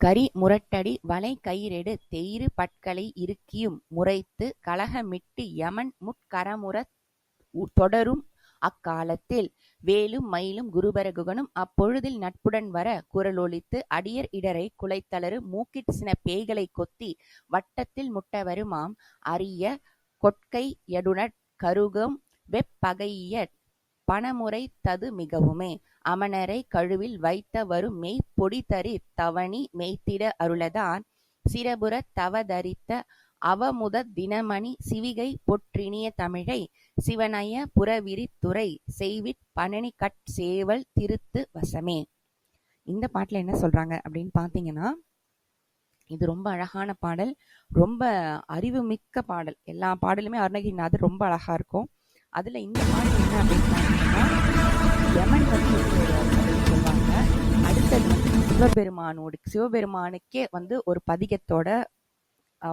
கரி முரட்டடி வளை கயிறெடு தெயிறு பட்களை இறுக்கியும் முறைத்து கலகமிட்டு யமன்முட் கரமுறத் தொடரும் அக்காலத்தில். வேலும் மயிலும் குருபர குகனும் அப்பொழுதில் நட்புடன் வர குரலொலித்து அடியர் இடரைக் குலைத்தலறு மூக்கிற் சின பேய்களைக் கொத்தி வட்டத்தில் முட்டவருமாம். அரிய கொட்கை யடுனட் வெப்பகையட் பணமுறை தது மிகவுமே. அமணரைக் கழுவில் வைத்த வருமெய்ப் பொடிதரித் தவணி மெய்த்திட அருளதான். சிரபுரத் தவதரித்த அவமுதத் தினமணி சிவிகை பொற்றினிய தமிழை. சிவனய புரவிரித் துறை செய்விற் பணனிகட் சேவல் திருத்து வசமே. இந்த பாட்டில் என்ன சொல்கிறாங்க அப்படின்னு பார்த்தீங்கன்னா இது ரொம்ப அழகான பாடல். ரொம்ப அறிவுமிக்க பாடல். எல்லா பாடலுமே அருணகிரிநாதர் ரொம்ப அழகாக இருக்கும். அதுல இந்த மாதிரி என்ன அப்படின்னு பாத்தீங்கன்னா யமன் வந்து அப்படின்னு சொல்லுவாங்க. அடுத்தது வந்து சிவபெருமானோடு சிவபெருமானுக்கே வந்து ஒரு பதிகத்தோட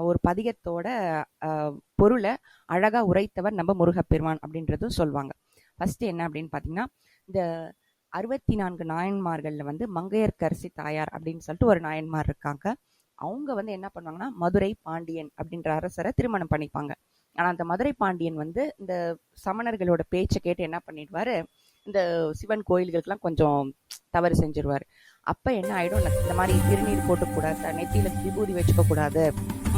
ஒரு பதிகத்தோட பொருளை அழகா உரைத்தவர் நம்ம முருகப்பெருமான் அப்படின்றதும் சொல்லுவாங்க. ஃபர்ஸ்ட் என்ன அப்படின்னு பாத்தீங்கன்னா இந்த அறுபத்தி நான்கு நாயன்மார்கள்ல வந்து மங்கையர்கரசி தாயார் அப்படின்னு சொல்லிட்டு ஒரு நாயன்மார் இருக்காங்க. அவங்க வந்து என்ன பண்ணுவாங்கன்னா மதுரை பாண்டியன் அப்படின்ற அரசரை திருமணம் பண்ணிப்பாங்க. ஆனால் அந்த மதுரை பாண்டியன் வந்து இந்த சமணர்களோட பேச்சை கேட்டு என்ன பண்ணிடுவாரு? இந்த சிவன் கோயில்களுக்கெல்லாம் கொஞ்சம் தவறு செஞ்சிருவார். அப்போ என்ன ஆகிடும் இந்த- மாதிரி திருநீர் போட்டுக்கூடாது நெத்தியில் விபூதி வச்சுக்கக்கூடாது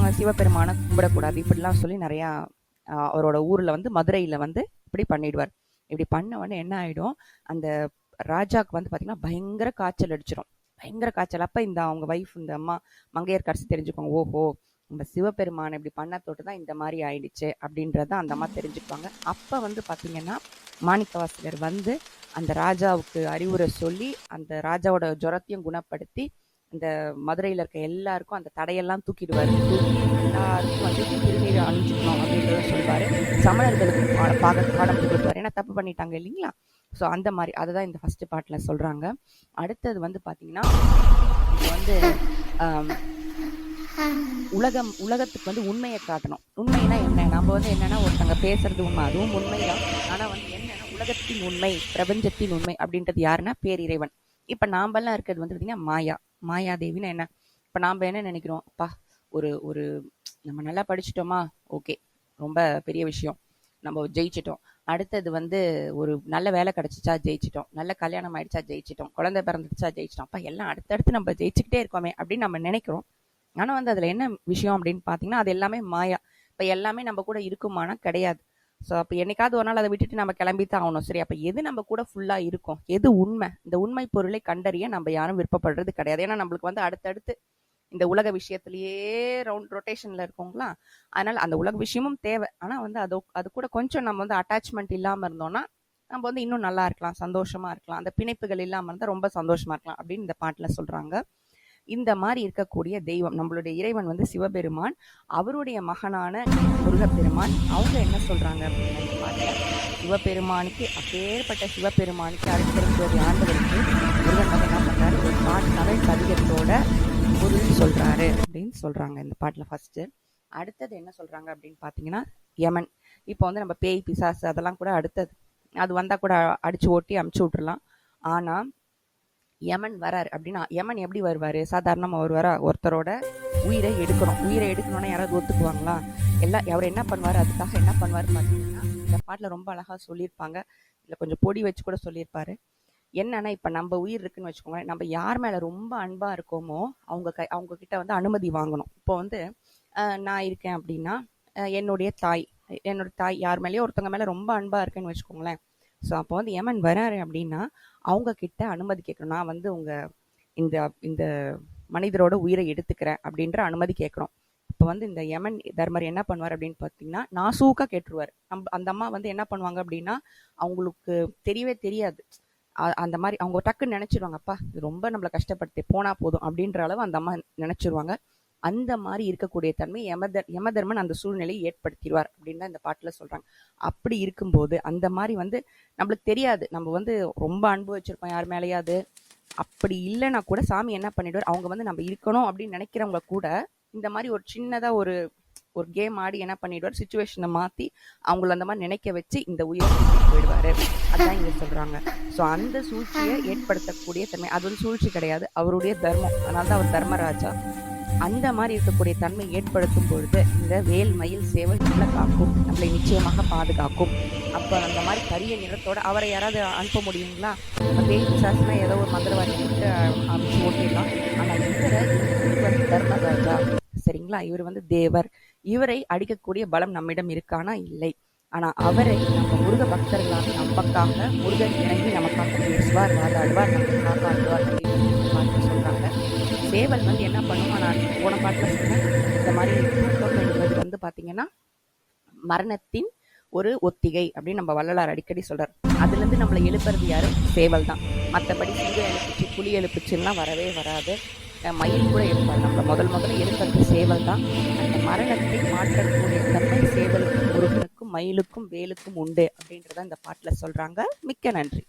சிவபெருமானை கும்பிடக்கூடாது இப்படிலாம் சொல்லி நிறையா அவரோட ஊரில் வந்து மதுரையில் வந்து இப்படி பண்ணிடுவார். இப்படி பண்ண உடனே என்ன ஆகிடும் அந்த ராஜாக்கு வந்து பார்த்திங்கன்னா பயங்கர காய்ச்சல் அடிச்சிடும் பயங்கர காய்ச்சல். அப்போ இந்த அவங்க வைஃப் இந்த அம்மா மங்கையர் கடைசி தெரிஞ்சுக்கோங்க. ஓஹோ நம்ம சிவபெருமான் இப்படி பண்ண தொட்டு தான் இந்த மாதிரி ஆயிடுச்சு அப்படின்றத அந்த அம்மா தெரிஞ்சுக்குவாங்க. அப்போ வந்து பார்த்தீங்கன்னா மாணிக்கவாசகர் வந்து அந்த ராஜாவுக்கு அறிவுரை சொல்லி அந்த ராஜாவோட ஜுரத்தையும் குணப்படுத்தி அந்த மதுரையில் இருக்க எல்லாருக்கும் அந்த தடையெல்லாம் தூக்கிடுவார். தூக்கி எல்லாருக்கும் வந்து திருநீர் அணிஞ்சுக்கணும் அப்படின்றத சொல்லுவார் சமணர்களுக்கு பா- பாக பாடம் கொடுப்பாரு ஏன்னா தப்பு பண்ணிட்டாங்க இல்லைங்களா? ஸோ அந்த மாதிரி அதை தான் இந்த ஃபஸ்ட்டு பாட்டில் சொல்கிறாங்க அடுத்தது வந்து பார்த்தீங்கன்னா வந்து உலகம் உலகத்துக்கு வந்து உண்மையை காட்டணும். உண்மைனா என்ன? நம்ம வந்து என்னன்னா ஒருத்தங்க பேசுறது உண்மை. அதுவும் உண்மைதான். ஆனா வந்து என்னன்னா உலகத்தின் உண்மை பிரபஞ்சத்தின் உண்மை அப்படின்றது யாருன்னா பேரிறைவன். இப்ப நாமெல்லாம் இருக்கிறது வந்து பாத்தீங்கன்னா மாயா. மாயாதேவின்னு என்ன? இப்ப நாம என்ன நினைக்கிறோம்? அப்பா ஒரு ஒரு நம்ம நல்லா படிச்சிட்டோமா? ஓகே. ரொம்ப பெரிய விஷயம். நம்ம ஜெயிச்சிட்டோம். அடுத்தது வந்து ஒரு நல்ல வேலை கிடைச்சிச்சா? ஜெயிச்சிட்டோம். நல்ல கல்யாணம் ஆயிடுச்சா? ஜெயிச்சிட்டோம். குழந்தை பிறந்துச்சா ஜெயிச்சிட்டோம். அப்ப எல்லாம் அடுத்தடுத்து நம்ம ஜெயிச்சுக்கிட்டே இருக்கோமே அப்படின்னு நம்ம நினைக்கிறோம். ஆனா வந்து அதுல என்ன விஷயம் அப்படின்னு பார்த்தீங்கன்னா அது எல்லாமே மாயா. இப்போ எல்லாமே நம்ம கூட இருக்குமானா கிடையாது. ஸோ அப்போ என்னைக்காவது ஒரு நாள் அதை விட்டுட்டு நம்ம கிளம்பி தான் ஆகணும். சரி அப்போ எது நம்ம கூட ஃபுல்லா இருக்கும்? எது உண்மை? இந்த உண்மை பொருளை கண்டறிய நம்ம யாரும் விருப்பப்படுறது கிடையாது. ஏன்னா நம்மளுக்கு வந்து அடுத்தடுத்து இந்த உலக விஷயத்திலேயே ரவுண்ட் ரொட்டேஷன்ல இருக்கோங்களா? அதனால அந்த உலக விஷயமும் தேவை. ஆனா வந்து அது அது கூட கொஞ்சம் நம்ம வந்து அட்டாச்மெண்ட் இல்லாமல் இருந்தோம்னா நம்ம வந்து இன்னும் நல்லா இருக்கலாம் சந்தோஷமா இருக்கலாம். அந்த பிணைப்புகள் இல்லாமல் இருந்தால் ரொம்ப சந்தோஷமா இருக்கலாம் அப்படின்னு இந்த பாட்டுல சொல்றாங்க. இந்த மாதிரி இருக்கக்கூடிய தெய்வம் நம்மளுடைய இறைவன் வந்து சிவபெருமான் அவருடைய மகனான முருகப்பெருமான். அவங்க என்ன சொல்றாங்க அப்படின்னு பாருங்க சிவபெருமானுக்கு அப்பேற்பட்ட சிவபெருமானுக்கு அடுத்திருக்கோடி ஆண்டவருக்கு முருகன் வந்து என்ன பண்றாரு? ஒரு பாட்டு தமிழ் கவிதத்தோட பொருள் சொல்றாரு அப்படின்னு சொல்றாங்க இந்த பாட்டுல ஃபர்ஸ்ட் அடுத்தது என்ன சொல்றாங்க அப்படின்னு பாத்தீங்கன்னா யமன். இப்போ வந்து நம்ம பேய் பிசாசு அதெல்லாம் கூட அடுத்தது. அது வந்தால் கூட அடிச்சு ஓட்டி அமுச்சு விட்றலாம் ஆனால் யமன் வரார். அப்படின்னா யமன் எப்படி வருவார்? சாதாரணமாக வருவாரா? ஒருத்தரோட உயிரை எடுக்கணும். உயிரை எடுக்கணும்னா யாராவது ஒத்துக்குவாங்களா? எல்லாம் அவர் என்ன பண்ணுவார்? அதுக்காக என்ன பண்ணுவார் பார்த்தீங்கன்னா இந்த பாட்டில் ரொம்ப அழகாக சொல்லியிருப்பாங்க. இல்லை கொஞ்சம் பொடி வச்சு கூட சொல்லியிருப்பாரு. என்னன்னா இப்போ நம்ம உயிர் இருக்குன்னு வச்சுக்கோங்களேன் நம்ம யார் மேலே ரொம்ப அன்பாக இருக்கோமோ அவங்க கை அவங்க கிட்ட வந்து அனுமதி வாங்கணும். இப்போ வந்து நான் இருக்கேன் அப்படின்னா என்னுடைய தாய் என்னோட தாய் யார் மேலேயோ ஒருத்தவங்க மேலே ரொம்ப அன்பாக இருக்கேன்னு வச்சுக்கோங்களேன். ஸோ அப்போ வந்து யமன் வராரு அப்படின்னா அவங்க கிட்ட அனுமதி கேட்கணும் நான் வந்து உங்க இந்த இந்த மனிதரோட உயிரை எடுத்துக்கிறேன் அப்படின்ற அனுமதி கேட்கணும் இப்போ வந்து இந்த யமன் தர்மர் என்ன பண்ணுவார் அப்படின்னு பார்த்தீங்கன்னா நாசூக்கா கேட்டுருவார். நம் அந்த அம்மா வந்து என்ன பண்ணுவாங்க அப்படின்னா அவங்களுக்கு தெரியவே தெரியாது. அந்த மாதிரி அவங்க டக்குன்னு நினைச்சிருவாங்க அப்பா இது ரொம்ப நம்மளை கஷ்டப்படுத்தி போனால் போதும் அப்படின்ற அளவு அந்த அம்மா நினச்சிருவாங்க. அந்த மாதிரி இருக்கக்கூடிய தன்மை யமதர் யமதர்மன் அந்த சூழ்நிலையை ஏற்படுத்திடுவார் அப்படின்னு தான் இந்த பாட்டில் சொல்றாங்க. அப்படி இருக்கும்போது அந்த மாதிரி வந்து நம்மளுக்கு தெரியாது. நம்ம வந்து ரொம்ப அன்பு வச்சிருப்போம் யார் மேலேயாவது. அப்படி இல்லைன்னா கூட சாமி என்ன பண்ணிடுவார்? அவங்க வந்து நம்ம இருக்கணும் அப்படின்னு நினைக்கிறவங்க கூட இந்த மாதிரி ஒரு சின்னதா ஒரு ஒரு கேம் ஆடி என்ன பண்ணிடுவார்? சுச்சுவேஷனை மாற்றி அவங்கள அந்த மாதிரி நினைக்க வச்சு இந்த உயிரை போயிடுவார். அதான் இங்கே சொல்கிறாங்க ஸோ அந்த சூழ்ச்சியை ஏற்படுத்தக்கூடிய தன்மை அது வந்து சூழ்ச்சி கிடையாது. அவருடைய தர்மம். அதனால தான் அவர் தர்மராஜா அந்த மாதிரி இருக்கக்கூடிய தன்மை ஏற்படுத்தும் பொழுது இந்த வேல் மயில் சேவல் நம்மளை காக்கும் நம்மளை நிச்சயமாக பாதுகாக்கும். அப்போ அந்த மாதிரி கரிய நிறத்தோட அவரை யாராவது அனுப்ப முடியுங்களா? பேய் பிசாசுனா ஏதோ ஒரு மந்திரவாதி விட்டு அமைச்சு ஓட்டிடலாம். ஆனால் இவர் தர்மராஜா சரிங்களா? இவர் வந்து தேவர். இவரை அடிக்கக்கூடிய பலம் நம்மிடம் இருக்கானா இல்லை. ஆனால் அவரை நம்ம முருக பக்தர்களாக நமக்காக முருகன் இறங்கி நமக்காக பேசுவார் வாதாடுவார் நமக்கு காப்பாற்றுவார் சேவல் வந்து என்ன பண்ணுவான் நான் போன பாட்டில் சொன்னேன் இந்த மாதிரி தூக்கம் என்பது வந்து பார்த்தீங்கன்னா மரணத்தின் ஒரு ஒத்திகை அப்படின்னு நம்ம வள்ளலார் அடிக்கடி சொல்கிறார் அதுலேருந்து நம்மளை எழுப்புறது யாரும் சேவல் தான். மற்றபடி சிங்கம் எழுப்பிச்சு புலி எழுப்பிச்சுலாம் வரவே வராது. மயில் கூட எழுப்பாது. நம்ம முதல் முதல்ல எழுப்புறது சேவல் தான். அந்த மரணத்தை மாற்றக்கூடிய தன்மை சேவலுக்கும் முருகனுக்கும் மயிலுக்கும் வேலுக்கும் உண்டு அப்படின்றத இந்த பாட்டில் சொல்கிறாங்க மிக்க நன்றி.